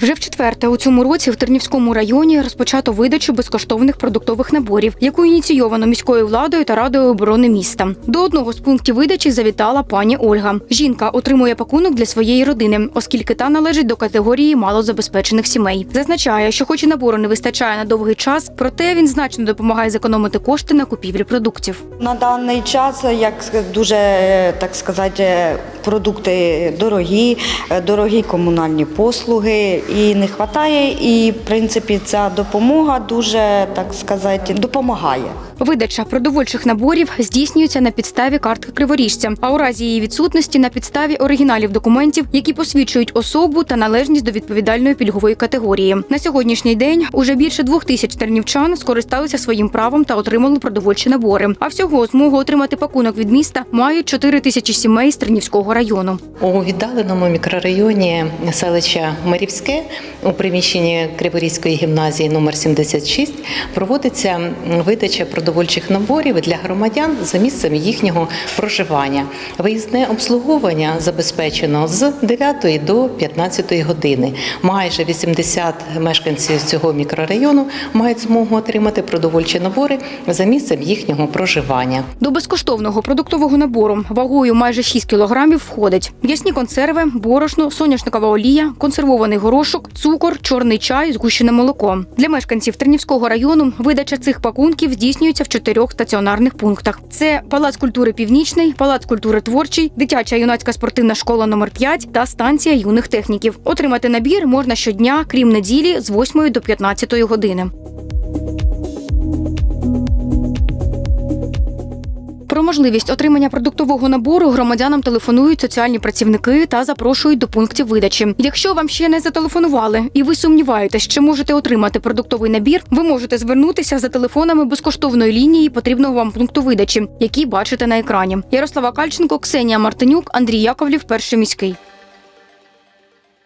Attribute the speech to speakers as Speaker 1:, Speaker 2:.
Speaker 1: Вже в четверте у цьому році в Тернівському районі розпочато видачу безкоштовних продуктових наборів, яку ініційовано міською владою та радою оборони міста. До одного з пунктів видачі завітала пані Ольга. Жінка отримує пакунок для своєї родини, оскільки та належить до категорії малозабезпечених сімей. Зазначає, що хоч і набору не вистачає на довгий час, проте він значно допомагає зекономити кошти на купівлі продуктів.
Speaker 2: На даний час, як дуже е, так сказати, продукти дорогі, е, дорогі комунальні послуги і не вистачає. І в принципі ця допомога дуже так сказати допомагає.
Speaker 1: Видача продовольчих наборів здійснюється на підставі картки криворіжця, а у разі її відсутності на підставі оригіналів документів, які посвідчують особу та належність до відповідальної пільгової категорії. На сьогоднішній день уже більше двох тисяч тернівчан скористалися своїм правом та отримали продовольчі набори. А всього змогу отримати пакунок від міста мають 4 тисячі сімей з Тернівського району.
Speaker 3: У віддаленому мікрорайоні селища Марівське у приміщенні Криворізької гімназії номер 76 проводиться видача продовольчих наборів для громадян за місцем їхнього проживання. Виїзне обслуговування забезпечено з 9 до 15 години. Майже 80 мешканців цього мікрорайону мають змогу отримати продовольчі набори за місцем їхнього проживання.
Speaker 1: До безкоштовного продуктового набору вагою майже 6 кілограмів входить м'ясні консерви, борошно, соняшникова олія, консервований горошок, цукор, чорний чай, згущене молоко. Для мешканців Тернівського району видача цих пакунків здійснюється в чотирьох стаціонарних пунктах: це Палац культури Північний, Палац культури Творчий, дитяча юнацька спортивна школа номер 5 та станція юних техніків. Отримати набір можна щодня, крім неділі, з 8 до 15 години. Про можливість отримання продуктового набору громадянам телефонують соціальні працівники та запрошують до пунктів видачі. Якщо вам ще не зателефонували і ви сумніваєтесь, чи можете отримати продуктовий набір, ви можете звернутися за телефонами безкоштовної лінії потрібного вам пункту видачі, які бачите на екрані. Ярослава Кальченко, Ксенія Мартинюк, Андрій Яковлів, перший міський.